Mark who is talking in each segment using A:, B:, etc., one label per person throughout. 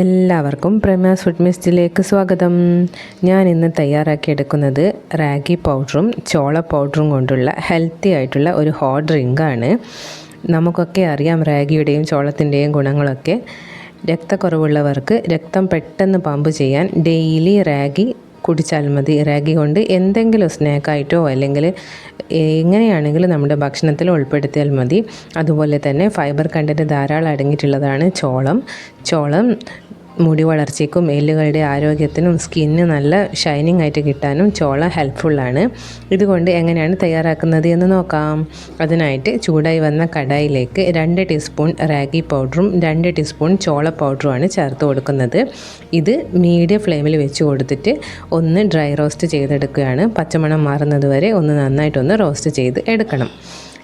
A: എല്ലാവർക്കും premise food മിസ്റ്റിലേക്ക് സ്വാഗതം. ഞാൻ ഇന്ന് തയ്യാറാക്കിയെടുക്കുന്നത് റാഗി പൗഡറും ചോള പൗഡറും കൊണ്ടുള്ള ഹെൽത്തി ആയിട്ടുള്ള ഒരു ഹോട്ട് ഡ്രിങ്കാണ് നമുക്കൊക്കെ അറിയാം റാഗിയുടെയും ചോളത്തിന്റെയും ഗുണങ്ങളൊക്കെ. രക്തക്കുറവുള്ളവർക്ക് രക്തം പെട്ടെന്ന് പമ്പ് ചെയ്യാൻ ഡെയിലി റാഗി കുടിച്ചാൽ മതി. റാഗി കൊണ്ട് എന്തെങ്കിലും സ്നാക്കായിട്ടോ അല്ലെങ്കിൽ എങ്ങനെയാണെങ്കിലും നമ്മുടെ ഭക്ഷണത്തിൽ ഉൾപ്പെടുത്തിയാൽ മതി. അതുപോലെ തന്നെ ഫൈബർ കണ്ടന്റ് ധാരാളം അടങ്ങിയിട്ടുള്ളതാണ് ചോളം. ചോളം മുടി വളർച്ചയ്ക്കും എല്ലുകളുടെ ആരോഗ്യത്തിനും സ്കിന്ന് നല്ല ഷൈനിങ് ആയിട്ട് കിട്ടാനും ചോള ഹെൽപ്ഫുള്ളാണ് ഇതുകൊണ്ട് എങ്ങനെയാണ് തയ്യാറാക്കുന്നത് എന്ന് നോക്കാം. അതിനായിട്ട് ചൂടായി വന്ന കടായിലേക്ക് രണ്ട് ടീസ്പൂൺ റാഗി പൗഡറും രണ്ട് ടീസ്പൂൺ ചോള പൗഡറുമാണ് ചേർത്ത് കൊടുക്കുന്നത്. ഇത് മീഡിയം ഫ്ലെയിമിൽ വെച്ച് കൊടുത്തിട്ട് ഒന്ന് ഡ്രൈ റോസ്റ്റ് ചെയ്തെടുക്കുകയാണ്. പച്ചമണം മാറുന്നത് വരെ ഒന്ന് നന്നായിട്ടൊന്ന് റോസ്റ്റ് ചെയ്ത് എടുക്കണം.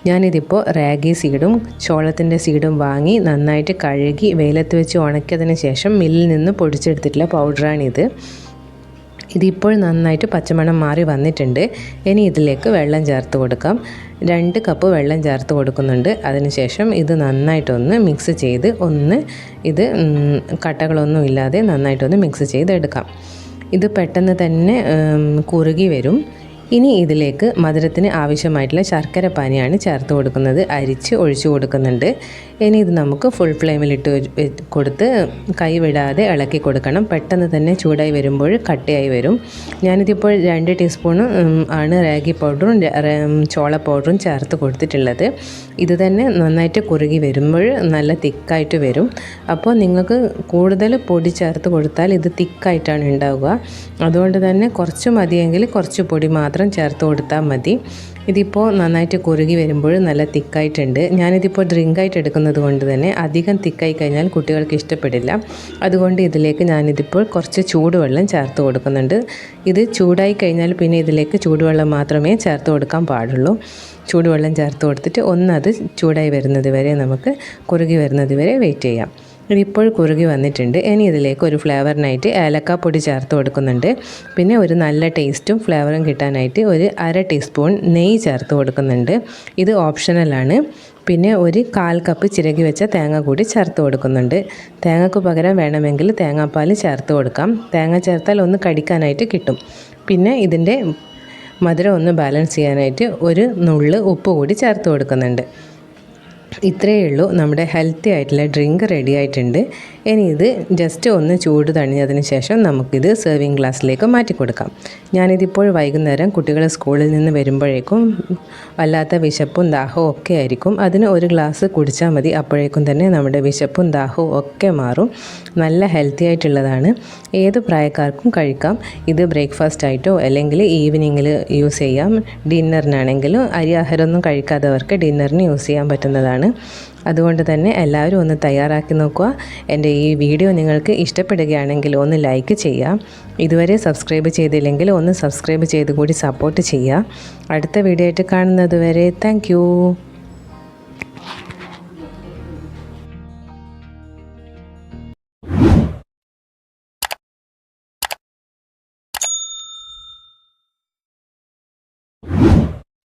A: ഞാനിതിപ്പോൾ റാഗി സീഡും ചോളത്തിന്റെ സീഡും വാങ്ങി നന്നായിട്ട് കഴുകി വെയിലത്ത് വെച്ച് ഉണക്കിയതിന് ശേഷം മില്ലിൽ നിന്ന് പൊടിച്ചെടുത്തിട്ടുള്ള പൗഡറാണിത്. ഇതിപ്പോൾ നന്നായിട്ട് പച്ചമണം മാറി വന്നിട്ടുണ്ട്. ഇനി ഇതിലേക്ക് വെള്ളം ചേർത്ത് കൊടുക്കാം. രണ്ട് കപ്പ് വെള്ളം ചേർത്ത് കൊടുക്കുന്നുണ്ട്. അതിനുശേഷം ഇത് നന്നായിട്ടൊന്ന് മിക്സ് ചെയ്ത് ഒന്ന് ഇത് കട്ടകളൊന്നും ഇല്ലാതെ നന്നായിട്ടൊന്ന് മിക്സ് ചെയ്തെടുക്കാം. ഇത് പെട്ടെന്ന് തന്നെ കുറുകി വരും. ഇനി ഇതിലേക്ക് മധുരത്തിന് ആവശ്യമായിട്ടുള്ള ശർക്കര പാനിയാണ് ചേർത്ത് കൊടുക്കുന്നത്. അരിച്ച് ഒഴിച്ചു കൊടുക്കുന്നുണ്ട്. ഇനി ഇത് നമുക്ക് ഫുൾ ഫ്ലെയിമിലിട്ട് കൊടുത്ത് കൈവിടാതെ ഇളക്കി കൊടുക്കണം. പെട്ടെന്ന് തന്നെ ചൂടായി വരുമ്പോൾ കട്ടിയായി വരും. ഞാനിതിപ്പോൾ രണ്ട് ടീസ്പൂൺ ആണ് റാഗി പൗഡറും ചോള പൗഡറും ചേർത്ത് കൊടുത്തിട്ടുള്ളത്. ഇത് തന്നെ നന്നായിട്ട് കുറുകി വരുമ്പോൾ നല്ല തിക്കായിട്ട് വരും. അപ്പോൾ നിങ്ങൾക്ക് കൂടുതൽ പൊടി ചേർത്ത് കൊടുത്താൽ ഇത് തിക്കായിട്ടാണ് ഉണ്ടാവുക. അതുകൊണ്ട് തന്നെ കുറച്ച് മതിയെങ്കിൽ കുറച്ച് പൊടി മാത്രം ചേർത്ത് കൊടുത്താൽ മതി. ഇതിപ്പോൾ നന്നായിട്ട് കുറുകി വരുമ്പോൾ നല്ല തിക്കായിട്ടുണ്ട്. ഞാനിതിപ്പോൾ ഡ്രിങ്കായിട്ട് എടുക്കുന്നത് കൊണ്ട് തന്നെ അധികം തിക്കായി കഴിഞ്ഞാൽ കുട്ടികൾക്ക് ഇഷ്ടപ്പെടില്ല. അതുകൊണ്ട് ഇതിലേക്ക് ഞാനിതിപ്പോൾ കുറച്ച് ചൂടുവെള്ളം ചേർത്ത് കൊടുക്കുന്നുണ്ട്. ഇത് ചൂടായി കഴിഞ്ഞാൽ പിന്നെ ഇതിലേക്ക് ചൂടുവെള്ളം മാത്രമേ ചേർത്ത് കൊടുക്കാൻ പാടുള്ളൂ. ചൂടുവെള്ളം ചേർത്ത് കൊടുത്തിട്ട് ഒന്നത് ചൂടായി വരുന്നത് വരെ നമുക്ക് കുറുകി വരുന്നത് വരെ വെയിറ്റ് ചെയ്യാം. ഇതിപ്പോൾ കുറുകി വന്നിട്ടുണ്ട്. ഇനി ഇതിലേക്ക് ഒരു ഫ്ലേവറിനായിട്ട് ഏലക്കാപ്പൊടി ചേർത്ത് കൊടുക്കുന്നുണ്ട്. പിന്നെ ഒരു നല്ല ടേസ്റ്റും ഫ്ലേവറും കിട്ടാനായിട്ട് ഒരു അര ടീസ്പൂൺ നെയ്യ് ചേർത്ത് കൊടുക്കുന്നുണ്ട്. ഇത് ഓപ്ഷണലാണ് പിന്നെ ഒരു കാൽ കപ്പ് ചിരകി വെച്ച തേങ്ങ കൂടി ചേർത്ത് കൊടുക്കുന്നുണ്ട്. തേങ്ങക്ക് പകരം വേണമെങ്കിൽ തേങ്ങാപ്പാൽ ചേർത്ത് കൊടുക്കാം. തേങ്ങ ചേർത്താൽ ഒന്ന് കടിക്കാനായിട്ട് കിട്ടും. പിന്നെ ഇതിന്റെ മധുരം ഒന്ന് ബാലൻസ് ചെയ്യാനായിട്ട് ഒരു നുള്ള് ഉപ്പ് കൂടി ചേർത്ത് കൊടുക്കുന്നുണ്ട്. ഇത്രയേ ഉള്ളൂ. നമ്മുടെ ഹെൽത്തി ആയിട്ടുള്ള ഡ്രിങ്ക് റെഡി ആയിട്ടുണ്ട്. ഇനി ഇത് ജസ്റ്റ് ഒന്ന് ചൂട് തണിഞ്ഞതിന് ശേഷം നമുക്കിത് സെർവിങ് ഗ്ലാസ്സിലേക്ക് മാറ്റി കൊടുക്കാം. ഞാനിതിപ്പോൾ വൈകുന്നേരം കുട്ടികൾ സ്കൂളിൽ നിന്ന് വരുമ്പോഴേക്കും വല്ലാത്ത വിശപ്പും ദാഹവും ഒക്കെ ആയിരിക്കും. അതിന് ഒരു ഗ്ലാസ് കുടിച്ചാൽ മതി. അപ്പോഴേക്കും തന്നെ നമ്മുടെ വിശപ്പും ദാഹവും ഒക്കെ മാറും. നല്ല ഹെൽത്തി ആയിട്ടുള്ളതാണ്. ഏത് പ്രായക്കാർക്കും കഴിക്കാം. ഇത് ബ്രേക്ക്ഫാസ്റ്റ് ആയിട്ടോ അല്ലെങ്കിൽ ഈവനിങ്ങിൽ യൂസ് ചെയ്യാം. ഡിന്നറിനാണെങ്കിലും അരി ആഹാരമൊന്നും കഴിക്കാത്തവർക്ക് ഡിന്നറിന് യൂസ് ചെയ്യാൻ പറ്റുന്നതാണ്. അതുകൊണ്ട് തന്നെ എല്ലാവരും ഒന്ന് തയ്യാറാക്കി നോക്കുക. എന്റെ ഈ വീഡിയോ നിങ്ങൾക്ക് ഇഷ്ടപ്പെടുകയാണെങ്കിൽ ഒന്ന് ലൈക്ക് ചെയ്യുക. ഇതുവരെ സബ്സ്ക്രൈബ് ചെയ്തില്ലെങ്കിൽ ഒന്ന് സബ്സ്ക്രൈബ് ചെയ്ത് കൂടി സപ്പോർട്ട് ചെയ്യുക. അടുത്ത വീഡിയോ ആയിട്ട് കാണുന്നത് വരെ താങ്ക്